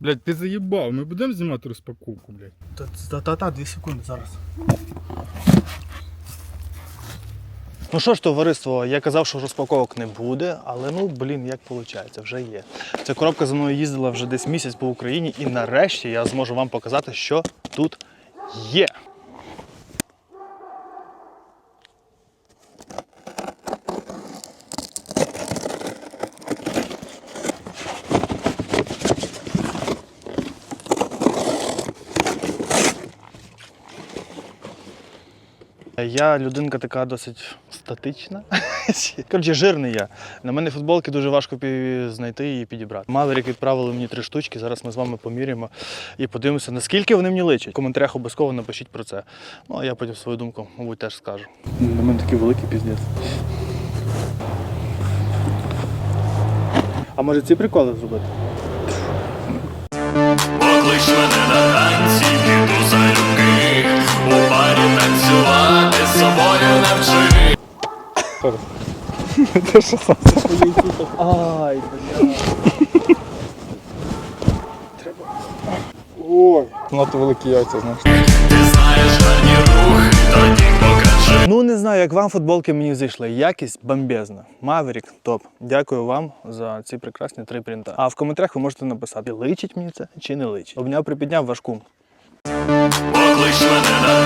Блядь, ти заїбав, ми будемо знімати розпаковку, блять. Та-та-та, дві секунди зараз. Ну що ж, товариство, я казав, що розпаковок не буде, але ну блін, як виходить, вже є. Ця коробка за мною їздила вже десь місяць по Україні, і нарешті я зможу вам показати, що тут є. Я людинка така досить статична. Коротше, жирний я. На мене футболки дуже важко знайти і підібрати. Маверик відправили мені три штучки. Зараз ми з вами поміряємо і подивимося, наскільки вони мені личать. В коментарях обов'язково напишіть про це. Ну а я потім свою думку, мабуть, теж скажу. На мене такий великий піздець. А може ці приколи зробити? Ай, бля. Ой, надто великі яйця, знаєш. Ти знаєш гарні рухи, тоді покажи Ну не знаю, як вам футболки мені зайшли. Якість бомбезна. Маверік топ. Дякую вам за ці прекрасні три принта. А в коментарях ви можете написати, личить мені це чи не личить. Обняв, припідняв важку. Поклич мене на